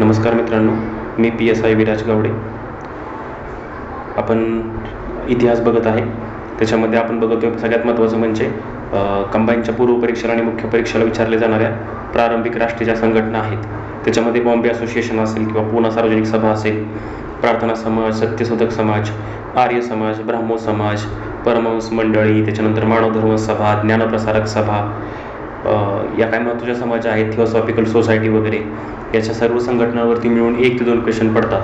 नमस्कार मित्रांनो मी P S I Viraj Gawade. आपण इतिहास बघत आहे. त्याच्यामध्ये आपण बघतोय सगळ्यात महत्त्वाचं म्हणजे कंबाईनच्या पूर्व परीक्षेला आणि मुख्य परीक्षेला विचारल्या जाणाऱ्या प्रारंभिक राष्ट्रीय ज्या संघटना आहेत त्याच्यामध्ये बॉम्बे असोसिएशन असेल किंवा पुणे सार्वजनिक सभा असेल प्रार्थना समाज सत्यशोधक समाज आर्य समाज ब्राह्मो समाज परमहंस मंडळी त्याच्यानंतर मानव धर्म सभा ज्ञानप्रसारक सभा या काय महत्त्वाच्या समाज आहेत थिओसॉफिकल सोसायटी वगैरे याच्या सर्व संघटनांवरती मिळून एक ते दोन क्वेश्चन पडतात.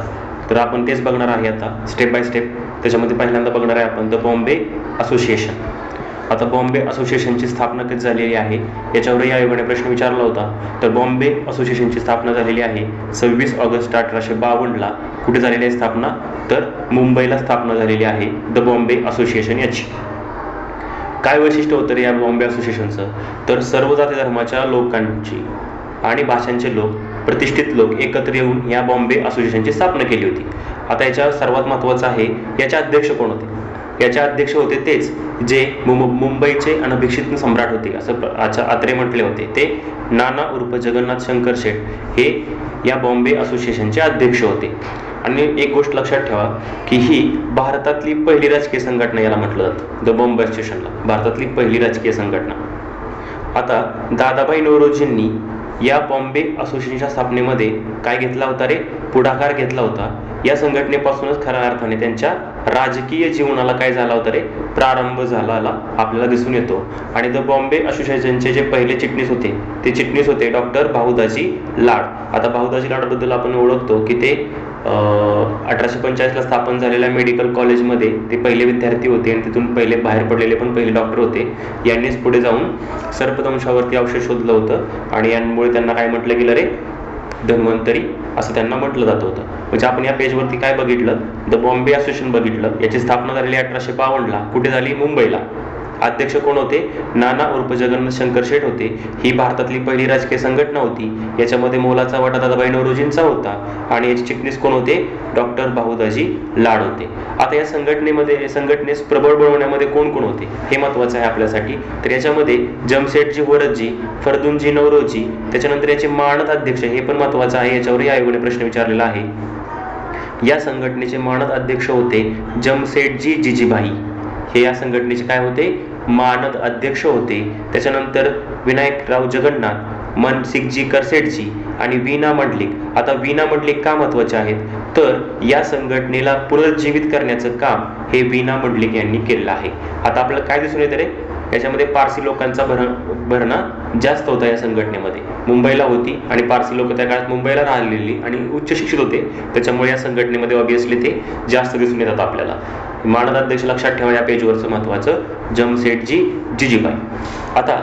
तर आपण तेच बघणार आहे आता स्टेप बाय स्टेप त्याच्यामध्ये पहिल्यांदा बघणार आहे आपण द बॉम्बे असोसिएशन आता बॉम्बे असोसिएशनची स्थापना कधी झालेली आहे? याच्यावरही आयोगाने प्रश्न विचारला होता. तर बॉम्बे असोसिएशनची स्थापना झालेली आहे सव्वीस ऑगस्ट अठराशे बावन्नला. कुठे झालेली आहे स्थापना? तर मुंबईला स्थापना झालेली आहे द बॉम्बे असोसिएशन याची. काय वैशिष्ट्य होतं रे या बॉम्बे असोसिएशनचं? तर सर्व जाती धर्माच्या लोकांची आणि भाषांचे लोक प्रतिष्ठित लोक एकत्र येऊन या बॉम्बे असोसिएशनची स्थापना केली होती. आता याच्या सर्वात महत्त्वाचं आहे याचे अध्यक्ष कोण होते? याचे अध्यक्ष होते तेच जे मुंबईचे अनभिक्षित सम्राट होते असं आचा आत्रे म्हटले होते. ते नाना उर्फ जगन्नाथ शंकर शेठ हे या बॉम्बे असोसिएशनचे अध्यक्ष होते. आणि एक गोष्ट लक्षात ठेवा की ही भारतातली पहिली राजकीय संघटना याला म्हटलं जातं. द बॉम्बे स्टेशनला भारतातली पहिली राजकीय संघटना. आता दादाबाई नवरोजींनी या बॉम्बे असोसिएशनच्या स्थापनेमध्ये काय घेतला होता रे? पुढाकार घेतला होता. या संघटनेपासूनच खऱ्या अर्थाने त्यांच्या राजकीय जीवनाला काय झाला होता रे? प्रारंभ झाला आपल्याला दिसून येतो. आणि द बॉम्बे असोसिएशनचे जे पहिले चिटणीस होते ते चिटणीस होते डॉक्टर भाऊदाजी लाड. आता भाऊदाजी लाडबद्दल आपण ओळखतो की ते अठराशे पंचेचाळीसला स्थापन झालेल्या मेडिकल कॉलेजमध्ये ते पहिले विद्यार्थी होते आणि तिथून पहिले बाहेर पडलेले पण पहिले डॉक्टर होते. यांनीच पुढे जाऊन सर्पदंशावरती औषध शोधलं होतं आणि यांमुळे त्यांना काय म्हटलं गेलं रे? धन्वंतरी असं त्यांना म्हटलं जात होतं. म्हणजे आपण या पेजवरती काय बघितलं? द बॉम्बे असोसिएशन बघितलं. याची स्थापना झालेली अठराशे बावन्नला. कुठे झाली? मुंबईला. अध्यक्ष कोण होते? नाना उर्फ जगन्नाथ शंकर शेठ होते. ही भारतातली पहिली राजकीय संघटना होती. याच्यामध्ये मोलाचा वाटा दादाबाई नवरोजींचा होता आणि याचे चिटणीस कोण होते? डॉक्टर बाहुदाजी लाड होते. आता या संघटनेमध्ये संघटनेस प्रबळ बनवण्यामध्ये कोण कोण होते? हे महत्वाचं आहे आपल्यासाठी. तर याच्यामध्ये जमशेटजी वरदजी फरदुनजी नवरोजी त्याच्यानंतर याचे मानद अध्यक्ष हे पण महत्वाचं आहे. याच्यावरही आयोगाने प्रश्न विचारलेला आहे. या संघटनेचे मानद अध्यक्ष होते जमसेटजी जिजीभाई हे या संघटनेचे काय होते? मानद अध्यक्ष होते. त्याच्यानंतर विनायकराव जगन्नाथ मनसिंगजी करसेटजी आणि वीणा मंडलिक. आता वीणा मंडलिक का महत्त्वाचे आहेत? तर या संघटनेला पुनर्जीवित करण्याचं काम हे वीणा मंडलिक यांनी केलेलं आहे. आता आपल्याला काय दिसून येतं रे? याच्यामध्ये पारसी लोकांचा भर भरणा जास्त होता या संघटनेमध्ये. मुंबईला होती आणि पारसी लोक त्या काळात मुंबईला राहिलेली आणि उच्च शिक्षित होते. त्याच्यामुळे या संघटनेमध्ये ऑब्विसली ते जास्त दिसून येतात आपल्याला. मानदाध्यक्ष लक्षात ठेवा या पेजवरचं महत्वाचं जमसेटजी जिजीबाई. आता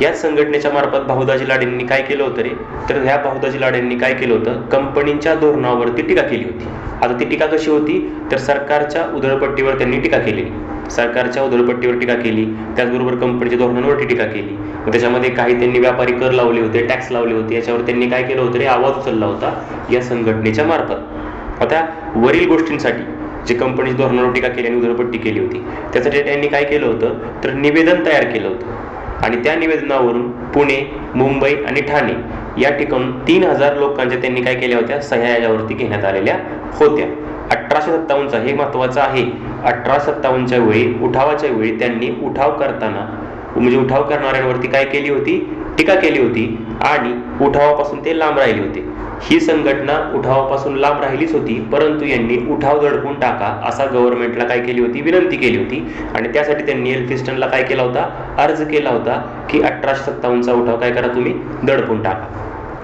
याच संघटनेच्या मार्फत भाऊदाजी लाडेंनी काय केलं होतं रे? तर ह्या भाऊदाजी लाडेंनी काय केलं होतं? कंपनीच्या धोरणावरती टीका केली होती. आता ती टीका कशी होती? तर सरकारच्या उधळपट्टीवर त्यांनी टीका केली सरकारच्या उधळपट्टीवर टीका केली. त्याचबरोबर कंपनीच्या धोरणांवरती टीका केली. मग त्याच्यामध्ये काही त्यांनी व्यापारी कर लावले होते टॅक्स लावले होते. याच्यावर त्यांनी काय केलं होतं रे? आवाज उचलला होता या संघटनेच्या मार्फत. आता वरील गोष्टींसाठी जे कंपनीच्या धोरणावर टीका केली आणि उदरपट्टी केली होती त्यासाठी त्यांनी काय केलं होतं? तर निवेदन तयार केलं होतं. आणि त्या निवेदनावरून पुणे मुंबई आणि ठाणे या ठिकाणून तीन हजार लोकांच्या त्यांनी काय केल्या होत्या? सह्या याच्यावरती घेण्यात आलेल्या होत्या. अठराशे सत्तावन्नचा हे महत्वाचं आहे. अठरा सत्तावन्नच्या वेळी उठावाच्या वेळी त्यांनी उठाव करताना म्हणजे उठाव करणाऱ्यांवरती काय केली होती? टीका केली होती आणि उठावापासून ते लांब राहिले होते. ही संघटना उठावापासून लांब राहिलीच होती परंतु यांनी उठाव दडपून टाका असा गव्हर्नमेंटला काय केली होती? विनंती केली होती. आणि त्यासाठी त्यांनी एल्फिस्टनला काय केला होता? अर्ज केला होता की अठराशे सत्तावन्नचा उठाव काय करा तुम्ही? दडपून टाका.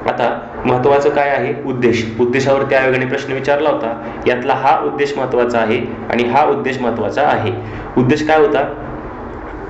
आता महत्वाचं काय आहे? उद्देश. उद्देशावरती आयोगाने प्रश्न विचारला होता. यातला हा उद्देश महत्त्वाचा आहे आणि हा उद्देश महत्त्वाचा आहे. उद्देश काय होता?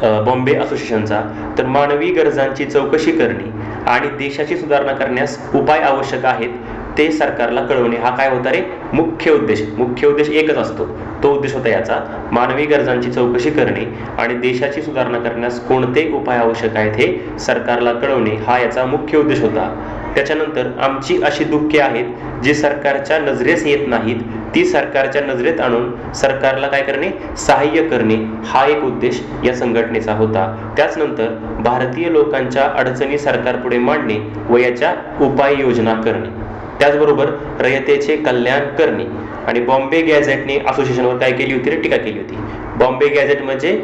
बॉम्बे असोसिएशनचा तर मानवी गरजांची चौकशी करणे आणि देशाची सुधारणा करण्यास उपाय आवश्यक आहेत ते सरकारला कळवणे. हा काय होता रे? मुख्य उद्देश. मुख्य उद्देश एकच असतो. तो उद्देश होता याचा मानवी गरजांची चौकशी करणे आणि देशाची सुधारणा करण्यास कोणते उपाय आवश्यक आहेत हे सरकारला कळवणे हा याचा मुख्य उद्देश होता. त्याच्यानंतर आमची अशी दुःखे आहेत जी सरकारच्या नजरेस येत नाहीत ती सरकारच्या नजरेत आणून सरकारला काय करणे? सहाय्य करणे. हा एक उद्देश या संघटनेचा होता. त्याचनंतर भारतीय लोकांच्या अडचणी सरकारपुढे मांडणे व याच्या उपाययोजना करणे. त्याचबरोबर रयतेचे कल्याण करणे. आणि बॉम्बे गॅझेटने असोसिएशनवर काय केली होती रे? टीका केली होती. बॉम्बे गॅझेट म्हणजे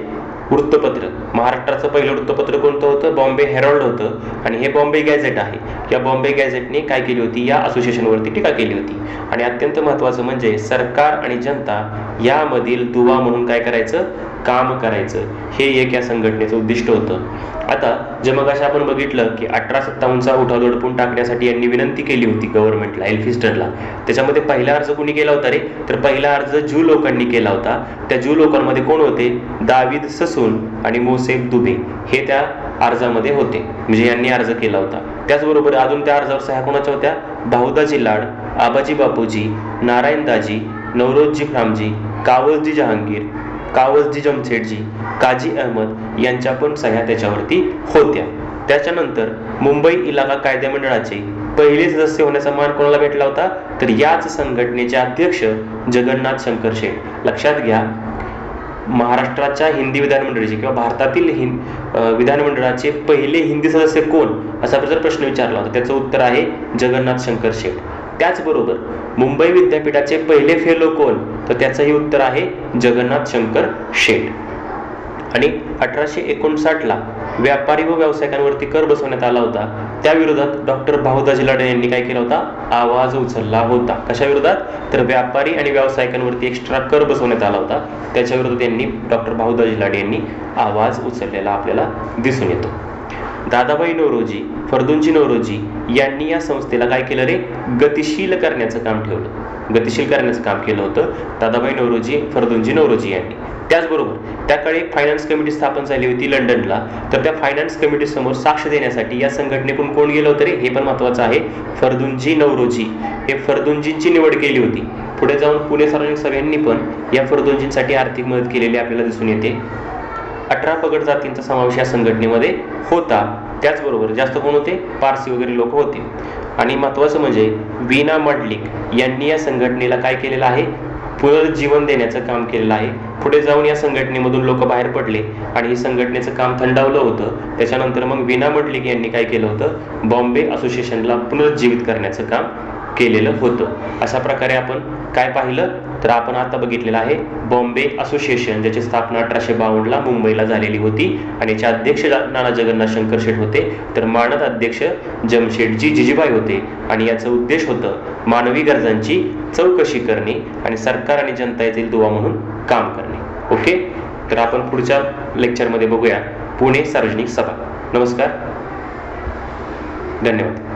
वृत्तपत्र. महाराष्ट्राचं पहिलं वृत्तपत्र कोणतं होतं? बॉम्बे हेरॉल्ड होतं. आणि हे बॉम्बे गॅझेट आहे. या बॉम्बे गॅझेटने काय केली होती? या असोसिएशनवरती टीका केली होती. आणि अत्यंत महत्त्वाचं म्हणजे सरकार आणि जनता यामधील दुवा म्हणून काय करायचं? काम करायचं. हे एक या संघटनेचं उद्दिष्ट होतं. आता जमगाशी आपण बघितलं की अठरा सत्तावन्नचा उठाव दडपून टाकण्यासाठी यांनी विनंती केली होती गव्हर्नमेंटला एल्फिस्टरला त्याच्यामध्ये पहिला अर्ज कोणी केला होता रे? तर पहिला अर्ज ज्यू लोकांनी केला होता. त्या ज्यू लोकांमध्ये कोण होते? दाविद ससून आणि मोसेफ दुबे. हे त्या अर्जामध्ये होते. म्हणजे यांनी अर्ज केला होता. त्याचबरोबर अजून त्या अर्जावर सह्या कोणाच्या होत्या? दाऊदाजी लाड आबाजी बापूजी नारायणदाजी नवरोजी फ्रामजी कावलजी जहांगीर कावलजी जमशेटजी काजी अहमद यांच्या पण सह्या त्याच्यावरती होत्या. त्याच्यानंतर मुंबई इलाका कायदे मंडळाचे पहिले सदस्य होण्याचा मान कोणाला भेटला होता? तर याच संघटनेचे अध्यक्ष जगन्नाथ शंकर शेठ. लक्षात घ्या महाराष्ट्राच्या हिंदी विधानमंडळाचे किंवा भारतातील हिंद विधानमंडळाचे पहिले हिंदी सदस्य कोण? असा जर प्रश्न विचारला होता त्याचं उत्तर आहे जगन्नाथ शंकर शेठ. त्याचबरोबर मुंबई विद्यापीठाचे पहिले फेलो कोण? तर त्याचंही उत्तर आहे जगन्नाथ शंकर शेठ. आणि अठराशे एकोणसाठला व्यापारी व व्यावसायिकांवरती कर बसवण्यात आला होता. त्या विरोधात डॉक्टर भाऊदाजी लाडे यांनी काय केला होता? आवाज उचलला होता. कशा विरोधात तर व्यापारी आणि व्यावसायिकांवरती एक्स्ट्रा कर बसवण्यात आला होता. त्याच्या विरोधात यांनी डॉक्टर भाऊदाजी लाडे यांनी आवाज उचललेला आपल्याला दिसून येतो. दादाबाई नवरोजी फर्दुंजी नवरोजी यांनी या संस्थेला काय केलं रे? गतिशील करण्याचं काम ठेवलं. गतिशील करण्याचं काम केलं होतं दादाबाई नवरोजी फर्दुंजी नवरोजी यांनी. त्याचबरोबर त्या काळी एक फायनान्स कमिटी स्थापन झाली होती लंडनला. तर त्या फायनान्स कमिटीसमोर साक्ष देण्यासाठी या संघटनेकडून कोण गेलं होतं रे? हे पण महत्वाचं आहे. फर्दुंजी नवरोजी हे फर्दुंजींची निवड केली होती. पुढे जाऊन पुणे सार्वजनिक सभेंनी पण या फर्दुंजींसाठी आर्थिक मदत केलेली आपल्याला दिसून येते. अठरा पगड जातींचा समावेश या संघटनेमध्ये होता. त्याचबरोबर जास्त कोण होते? पारसी वगैरे लोक होते. आणि महत्त्वाचं म्हणजे वीना मडलिक यांनी या संघटनेला काय केलेलं आहे? पुनर्जीवन देण्याचं काम केलेलं आहे. पुढे जाऊन या संघटनेमधून लोक बाहेर पडले आणि हे संघटनेचं काम थंडावलं होतं. त्याच्यानंतर मग वीना मडलिक यांनी काय केलं होतं? बॉम्बे असोसिएशनला पुनर्जीवित करण्याचं काम केलेलं होतं. अशा प्रकारे आपण काय पाहिलं? तर आपण आता बघितलेलं आहे बॉम्बे असोसिएशन ज्याची स्थापना अठराशे बावन्नला मुंबईला झालेली होती आणि याचे अध्यक्ष नाना जगन्नाथ शंकर शेठ होते. तर मानद अध्यक्ष जमशेटजी जिजीबाई होते आणि याचं उद्देश होतं मानवी गरजांची चौकशी करणे आणि सरकार आणि जनता येथील दुवा म्हणून काम करणे. ओके? तर आपण पुढच्या लेक्चरमध्ये बघूया. पुणे सार्वजनिक सभा. नमस्कार. धन्यवाद.